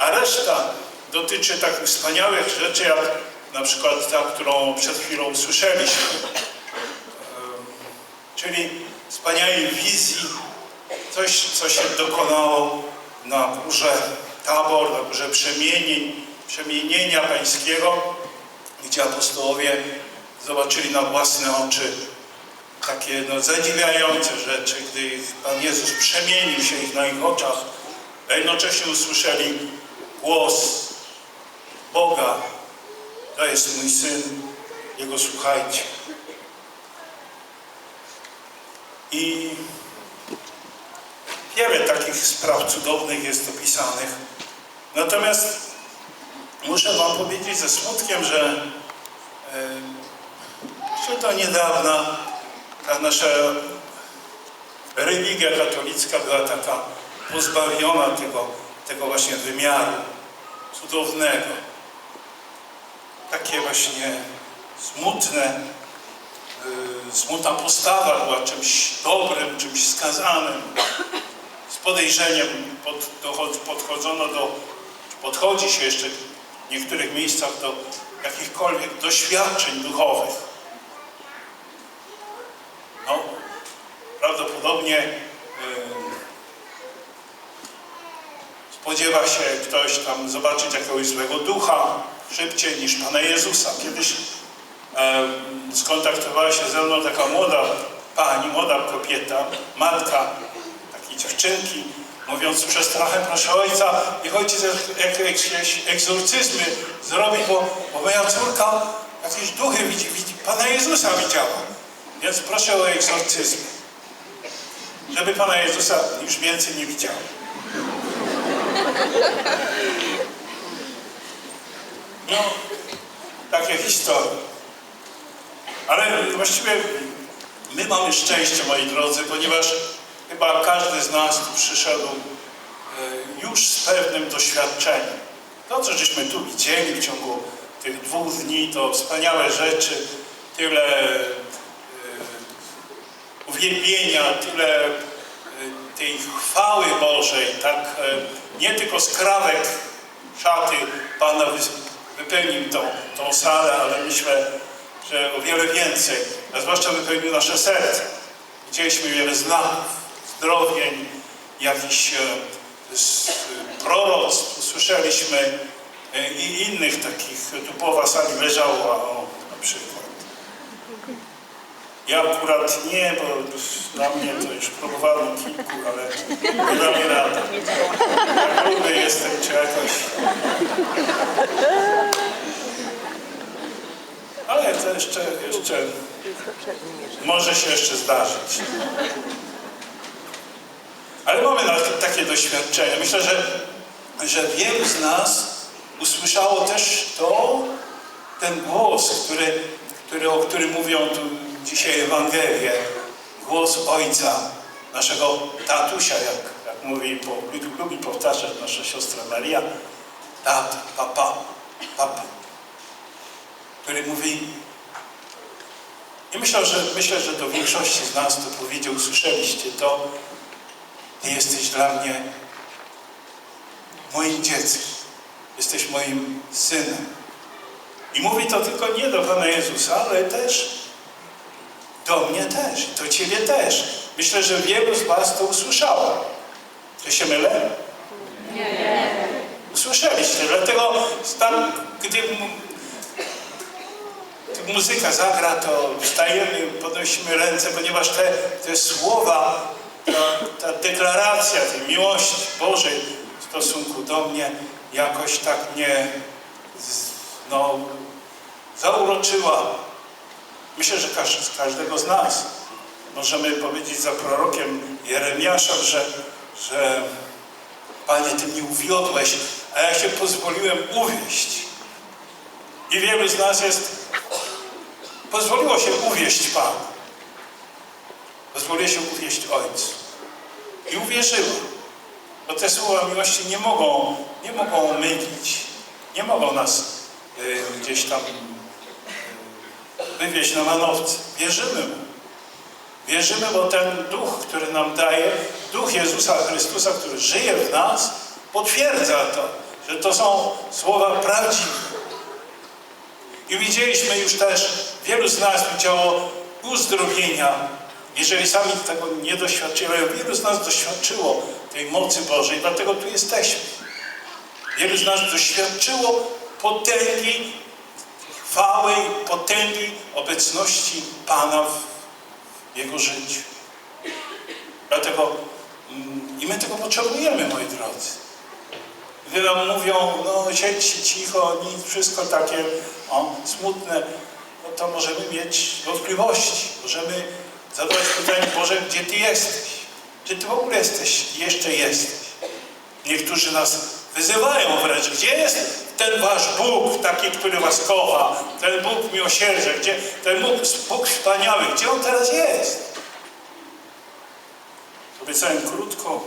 A reszta dotyczy takich wspaniałych rzeczy, jak na przykład ta, którą przed chwilą usłyszeliśmy. Em, Czyli wspaniałej wizji, coś, co się dokonało na górze Tabor, na górze przemienień, przemienienia pańskiego, gdzie apostołowie zobaczyli na własne oczy takie no, zadziwiające rzeczy, gdy Pan Jezus przemienił się ich na ich oczach, a jednocześnie usłyszeli głos Boga. To jest mój Syn, Jego słuchajcie. I wiele takich spraw cudownych jest opisanych. Natomiast muszę Wam powiedzieć ze smutkiem, że jeszcze do niedawna ta nasza religia katolicka była taka pozbawiona tego, tego właśnie wymiaru cudownego. Takie właśnie smutne, yy, smutna postawa była czymś dobrym, czymś skazanym. Z podejrzeniem pod, dochod, podchodzono do, podchodzi się jeszcze w niektórych miejscach do jakichkolwiek doświadczeń duchowych. No, prawdopodobnie yy, spodziewa się ktoś tam zobaczyć jakiegoś złego ducha szybciej niż Pana Jezusa. Kiedyś e, skontaktowała się ze mną taka młoda pani, młoda kobieta, matka takiej dziewczynki, mówiąc przestrachem, proszę ojca, niech ojciec jak- jakieś egzorcyzmy zrobi, bo, bo moja córka jakieś duchy widzi, widzi, Pana Jezusa widziała. Więc proszę o egzorcyzm, żeby Pana Jezusa już więcej nie widziała. No, takie historie. Ale właściwie my mamy szczęście, moi drodzy, ponieważ chyba każdy z nas tu przyszedł e, już z pewnym doświadczeniem. To, co żeśmy tu widzieli w ciągu tych dwóch dni, to wspaniałe rzeczy, tyle e, uwielbienia, tyle tej chwały Bożej, tak e, nie tylko skrawek szaty Pana wy- wypełnił tą, tą salę, ale myślę, że o wiele więcej, a zwłaszcza wypełnił nasze serce. Widzieliśmy wiele znaków, zdrowień, jakichś e, proroctw, usłyszeliśmy e, i innych takich, tu połowa sali leżała, na przykład. Ja akurat nie, bo dla mnie to już próbowałem kilku, ale nie da mi rady. Ja gruby jestem, czy jakoś... Ale to jeszcze, jeszcze może się jeszcze zdarzyć. Ale mamy takie doświadczenie. Myślę, że, że wielu z nas usłyszało też to, ten głos, który, który, o którym mówią tu dzisiaj Ewangelie. Głos Ojca, naszego tatusia, jak, jak mówi, po, lubi powtarzać nasza siostra Maria. Tat, papa, papa. Który mówi i myślę, że myślę, że do większości z nas to powiedział, usłyszeliście to. Ty jesteś dla mnie moim dzieckiem. Jesteś moim synem. I mówi to tylko nie do Pana Jezusa, ale też do mnie też. Do Ciebie też. Myślę, że wielu z Was to usłyszało. Czy się mylę? Nie. Usłyszeliście. Dlatego tam, gdy muzyka zagra, to wstajemy, podnosimy ręce, ponieważ te, te słowa, ta, ta deklaracja tej miłości Bożej w stosunku do mnie jakoś tak mnie no, zauroczyła. Myślę, że każ, z każdego z nas możemy powiedzieć za prorokiem Jeremiasza, że, że Panie, Ty mnie uwiodłeś, a ja się pozwoliłem uwieść. I wielu z nas jest Pozwoliło się uwieść Panu. Pozwoliło się uwieść Ojcu. I uwierzyło. Bo te słowa miłości nie mogą, nie mogą mylić. Nie mogą nas y, gdzieś tam wywieźć na manowce. Wierzymy Mu. Wierzymy, bo ten Duch, który nam daje, Duch Jezusa Chrystusa, który żyje w nas, potwierdza to, że to są słowa prawdziwe. I widzieliśmy już też, wielu z nas widziało uzdrowienia, jeżeli sami tego nie doświadczyli, ale wielu z nas doświadczyło tej mocy Bożej, dlatego tu jesteśmy. Wielu z nas doświadczyło potęgi, chwały, potęgi obecności Pana w Jego życiu. Dlatego mm, i my tego potrzebujemy, moi drodzy. Nam mówią, no siedźcie cicho, nic, wszystko takie o, smutne, no to możemy mieć wątpliwości. Możemy zadawać pytanie, Boże, gdzie Ty jesteś? Czy Ty w ogóle jesteś i jeszcze jesteś? Niektórzy nas wyzywają wręcz, gdzie jest ten Wasz Bóg, taki, który Was kocha, ten Bóg miłosierdzia, gdzie ten Bóg, Bóg wspaniały, gdzie On teraz jest? Obiecałem krótko.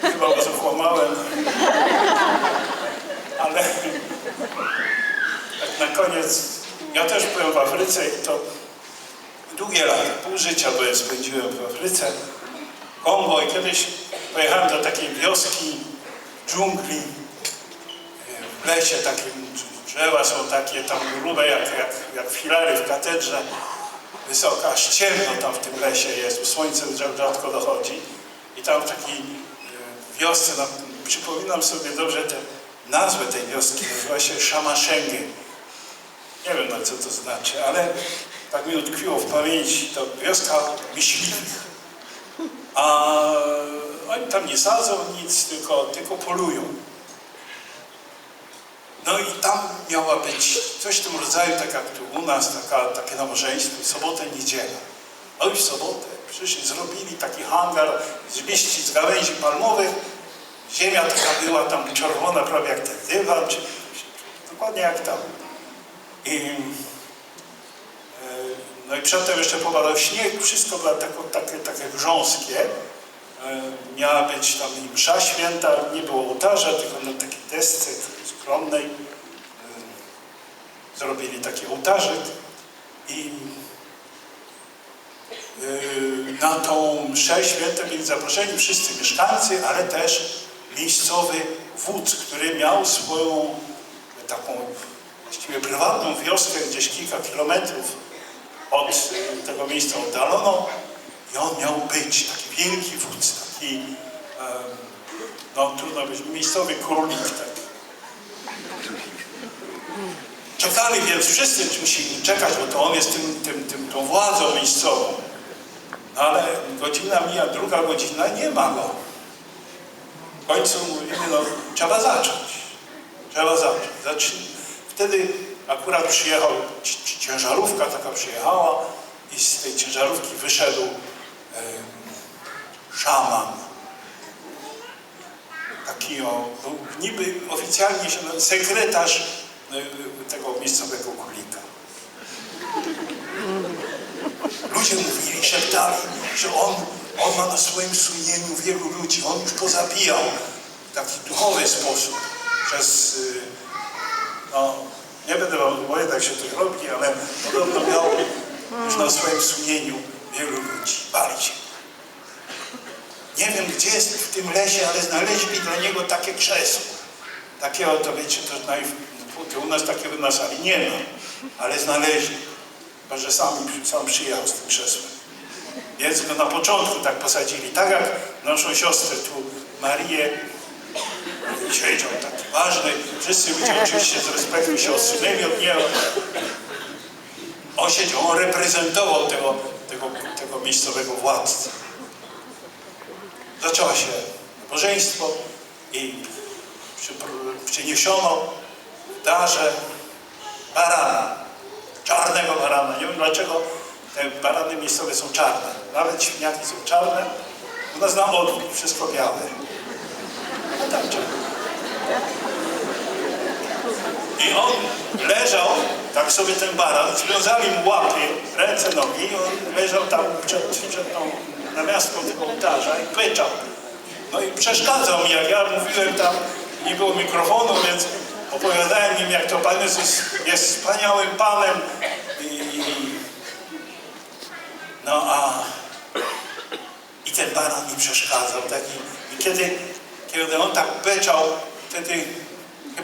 Chyba go zakłamałem. Ale tak na koniec, ja też byłem w Afryce i to długie lata, pół życia byłem, spędziłem w Afryce. Kongo i kiedyś pojechałem do takiej wioski, dżungli, w lesie takim, drzewa są takie tam grube jak, jak, jak filary w katedrze, wysoka, aż ciemno tam w tym lesie jest, słońce rzadko dochodzi i tam w takiej e, wiosce, no, przypominam sobie dobrze tę nazwę tej wioski, nazywa się Szamaszęgę. Nie wiem, na co to znaczy, ale tak mi utkwiło w pamięci, to wioska myśliwych. A oni tam nie sadzą nic, tylko, tylko polują. No i tam miała być coś w tym rodzaju, tak jak tu u nas, taka, takie nabożeństwo, sobotę, niedziela. No i w sobotę przyszli, zrobili taki hangar z liści, z gałęzi palmowych. Ziemia taka była tam czerwona, prawie jak ten dywan, czy, dokładnie jak tam. I, e, no i przedtem jeszcze popadał śnieg, wszystko było tako, takie, takie grząskie. E, Miała być tam msza święta, nie było ołtarza, tylko na takiej desce skromnej e, zrobili taki ołtarzyk i e, na tą mszę świętą byli zaproszeni wszyscy mieszkańcy, ale też miejscowy wódz, który miał swoją taką właściwie prywatną wioskę gdzieś kilka kilometrów od tego miejsca oddaloną i on miał być taki wielki wódz, taki, no trudno być, miejscowy królik taki. Czekali więc wszyscy musieli czekać, bo to on jest tym, tym, tym, tą władzą miejscową. No ale godzina mija, druga godzina, nie ma go. W końcu mówimy, no trzeba zacząć. Trzeba zacząć. Zacznij. Wtedy akurat przyjechał, ci- ci- ciężarówka taka przyjechała i z tej ciężarówki wyszedł szaman. Taki o, był niby oficjalnie się nazywa sekretarz e, tego miejscowego królika. Ludzie mówili, szeptali, że on, on ma na swoim sumieniu wielu ludzi, on już pozabijał w taki duchowy sposób przez, no, nie będę wam mówił, jak się to robi, ale podobno miał już na swoim sumieniu wielu ludzi. Bali się. Nie wiem, gdzie jest w tym lesie, ale znaleźli dla niego takie krzesło. Takiego, to wiecie, to naj... u nas takiego na sali nie ma, ale znaleźli. Chyba, że sami, sam przyjechał z tym krzesłem. Więc go na początku tak posadzili, tak jak naszą siostrę tu, Marię, siedział taki ważny, wszyscy ludzie oczywiście z respektu się odsunęli od niego. On siedział, on reprezentował tego, tego, tego miejscowego władcę. Zaczęła się nabożeństwo i przyniesiono darze barana, czarnego barana. Nie wiem dlaczego te barany miejscowe są czarne. Nawet świniaki są czarne. U nas na odwrót, wszystko białe. A tam czarne. I on leżał, tak sobie ten baran, związali mu łapy, ręce, nogi, i on leżał tam przed, przed tą namiastką tego ołtarza i pyczał. No i przeszkadzał mi, jak ja mówiłem tam, nie było mikrofonu, więc opowiadałem im, jak to Pan Jezus jest wspaniałym Panem. I, no a i ten baran mi przeszkadzał. Taki, I kiedy, kiedy on tak beczał, wtedy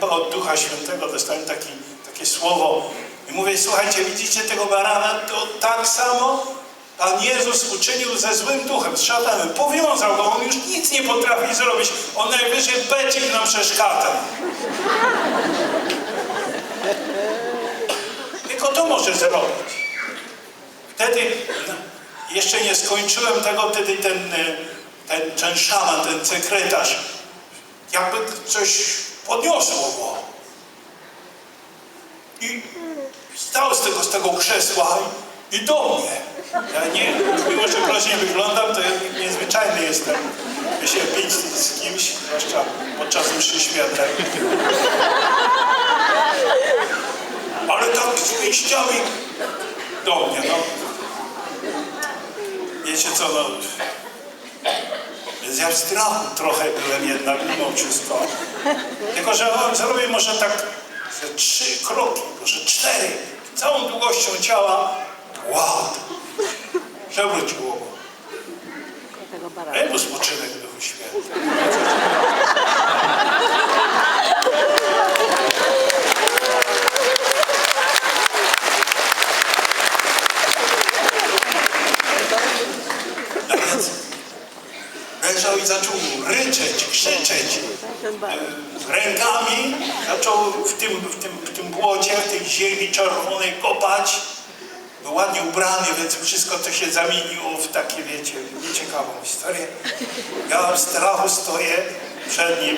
chyba od Ducha Świętego dostałem taki, takie słowo i mówię, słuchajcie, widzicie tego barana? To tak samo Pan Jezus uczynił ze złym duchem, z szatanem. Powiązał go, on już nic nie potrafi zrobić. On najwyżej i nam przeszkadza. Tylko to może zrobić. Wtedy no, jeszcze nie skończyłem tego, wtedy ten, y, ten, ten szaman, ten sekretarz, jakby coś podniosło go. I stał z tego, z tego krzesła i do mnie. Ja nie, mimo że groźnie wyglądam, to ja niezwyczajny jestem. Ja się bić z kimś, zwłaszcza podczas mszy świętej. Ale tak z pięściami do mnie, no. Wiecie co, no... Więc ja w strachu trochę byłem jednak mimo wszystko. Tylko, że on zrobił może tak ze trzy kroki, może cztery, całą długością ciała. Wow! Tego barana. Daj mu spoczynek Duchu Święty. No więc leżał i zaczął ryczeć, krzyczeć Ten baran. rękami, zaczął w tym, w tym, w tym błocie, w tej ziemi czerwonej kopać. Był ładnie ubrany, więc wszystko to się zamieniło w takie, wiecie, nieciekawą historię. Ja w strachu stoję przed nim.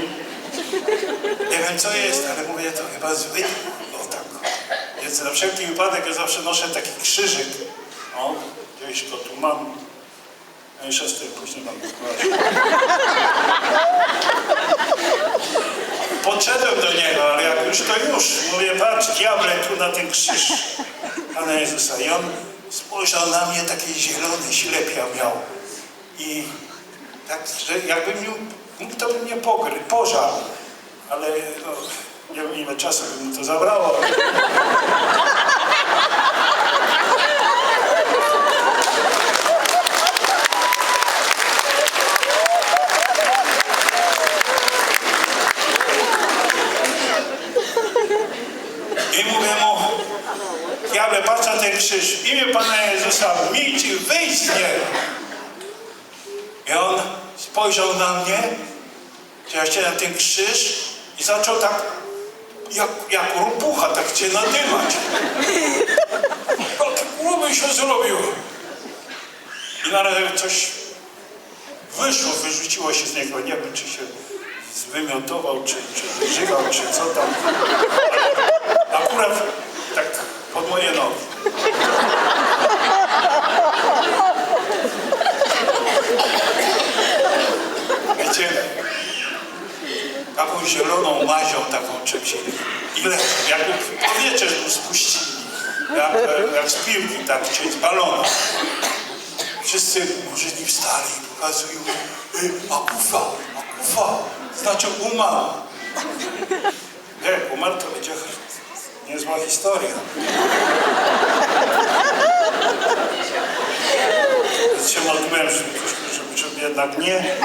Nie wiem co jest, ale mówię, to chyba zły. No tak. Więc na wszelki wypadek ja zawsze noszę taki krzyżyk. O, gdzieś go tu mam. No i tym później mam dokładnie. Podszedłem do niego, ale jak już to już. Mówię, patrz, diable, tu na ten krzyż Pana Jezusa. I on spojrzał na mnie, takie zielone ślepia miał. I tak, że jakby mi, mógł to by mnie pogry, pożar. Ale no, nie wiem ile czasu by mu to zabrało. I mówię mu, diable, patrz na ten krzyż, w imię Jezusa, milcz i wyjdź z. I on spojrzał na mnie, właśnie na ten krzyż i zaczął tak, jak, jak rupucha, tak cię nadymać. Tak głowy się zrobił. I nagle coś wyszło, wyrzuciło się z niego. Nie wiem, czy się zwymiotował, czy, czy wyżygał, czy co tam. Akurat tak pod moje nogi. Wiecie, taką zieloną czymś. Ile, jakby powietrze mu spuścili. Jak, jak z piłki, tak, czy z balona. Wszyscy murzyni wstali i pokazują, y, akufa, akufa, znaczy umarł. Nie, umarł to będzie niezła historia. Więc się modliłem, żeby, żeby, żeby jednak nie.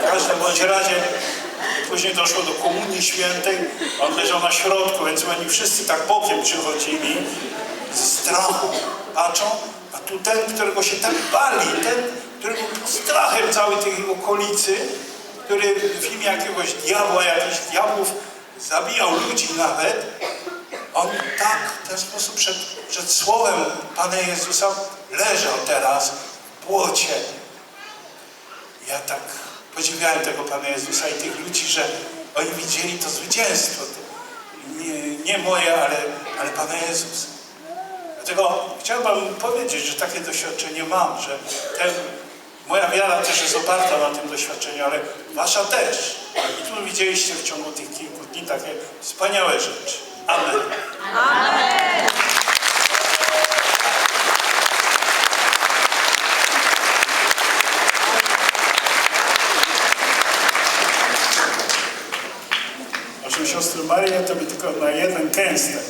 W każdym bądź razie później doszło do Komunii Świętej. On leżał na środku, więc oni wszyscy tak bokiem przychodzili z strachu patrzą, a tu ten, którego się tak bali, ten, który był strachem całej tej okolicy, który w imię jakiegoś diabła, jakichś diabłów zabijał ludzi nawet, on tak w ten sposób przed, przed słowem Pana Jezusa leżał teraz w błocie. Ja tak podziwiałem tego Pana Jezusa i tych ludzi, że oni widzieli to zwycięstwo. Nie, nie moje, ale, ale Pana Jezusa. Dlatego chciałbym powiedzieć, że takie doświadczenie mam, że ten, moja wiara też jest oparta na tym doświadczeniu, ale wasza też. I tu widzieliście w ciągu tych kilku dni takie wspaniałe rzeczy. Amen. Proszę siostry Marię, to by tylko na